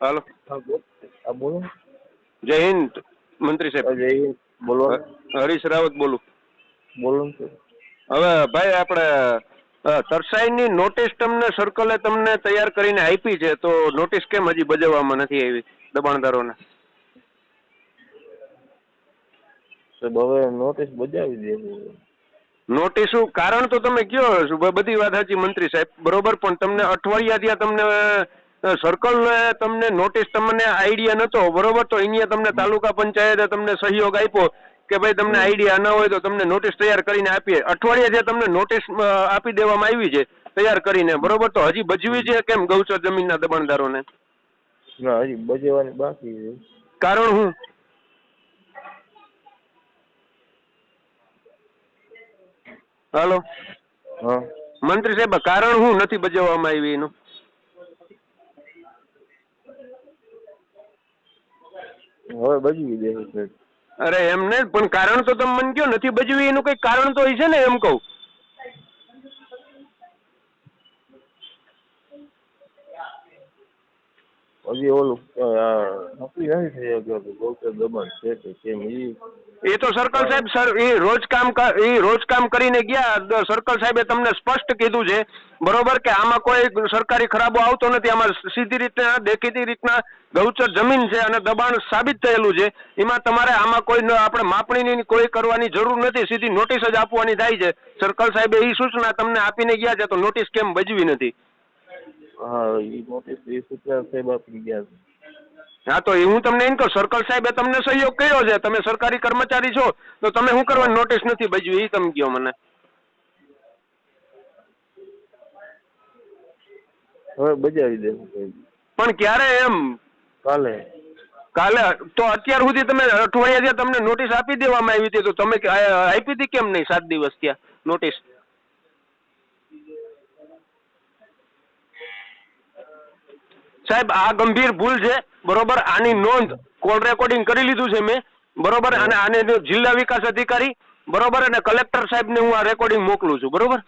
હાલો. હા બોલો. જય હિન્દ મંત્રી સાહેબ. જય હિન્દ. બોલો. હરીશ રાવત બોલું. બોલો હવે ભાઈ આપણે તરસાઈની નોટિસ તમને સર્કલે તમને તૈયાર કરીને આપી છે તો નોટિસ કેમ હજી બજાવવામાં નથી આવી દબાણદારોને? હવે નોટિસ બજાવી દે નોટિસ કારણ તો તમે કયો બધી વાત સાચી મંત્રી સાહેબ. બરોબર? પણ તમને અઠવાડિયા ત્યાં તમને સર્કલ તમને નોટિસ તમને આઈડિયા નતો બરોબર? તો અહીંયા તમને તાલુકા પંચાયતે તમને સહયોગ આપ્યો કે ભાઈ તમને આઈડિયા ન હોય તો તમને નોટિસ તૈયાર કરીને આપીએ. અઠવાડિયા જે તમને નોટિસ આપી દેવામાં આવી છે તૈયાર કરીને બરોબર? તો હજી બજવી છે કેમ ગૌચર જમીનના દબાણદારોને? ના હજી બજવાની બાકી છે. કારણ હું? હાલો? હા. મંત્રી સાહેબ કારણ હું નથી બજાવવામાં આવી એનું? હવે બજવી દે અરે એમ ને પણ કારણ તો તમે મને કયો નથી બજવી એનું કઈ કારણ તો હશે ને એમ કહું? હજી ઓલું નક્કી નથી થઈ ગયો કે ગૌચર દબાણ છે કે કેમ ઈ? એ તો સર્કલ સાહેબ સર એ રોજ કામ એ રોજ કામ કરીને ગયા સર્કલ સાહેબે તમને સ્પષ્ટ કીધું છે બરોબર કે આમાં કોઈ સરકારી ખરાબો આવતો નથી આમાં સીધી રીતના દેખીતી રીતના ગૌચર જમીન છે અને દબાણ સાબિત થયેલું છે. એમાં તમારે આમાં કોઈ આપણે માપણીની કોઈ કરવાની જરૂર નથી. સીધી નોટિસ જ આપવાની થાય છે. સર્કલ સાહેબે એ સૂચના તમને આપીને ગયા છે તો નોટિસ કેમ બજવી નથી? હા ઈ નોટિસ ઈ સૂચના સાહેબ આપી ગયા છે. હા તો એ હું તમને એમ કહું સર્કલ સાહેબે તમને સહયોગ કર્યો છે. તમે સરકારી કર્મચારી છો તો તમે શું કરવાની નોટિસ નથી બજવી? એ તમે કહો મને. હવે બજાવી દે પણ ક્યારે એમ કાલે. કાલે? તો અત્યાર સુધી તમે અઠવાડિયા ત્યાં તમને નોટિસ આપી દેવામાં આવી હતી, તો તમે આપી હતી કેમ નહીં સાત દિવસ ત્યાં નોટિસ સાહેબ, આ ગંભીર ભૂલ છે. બરોબર? આની નોંધ કોલ રેકોર્ડિંગ કરી લીધું છે મેં. બરોબર? અને આને જિલ્લા વિકાસ અધિકારી બરોબર? અને કલેક્ટર સાહેબને હું આ રેકોર્ડિંગ મોકલું છું. બરોબર?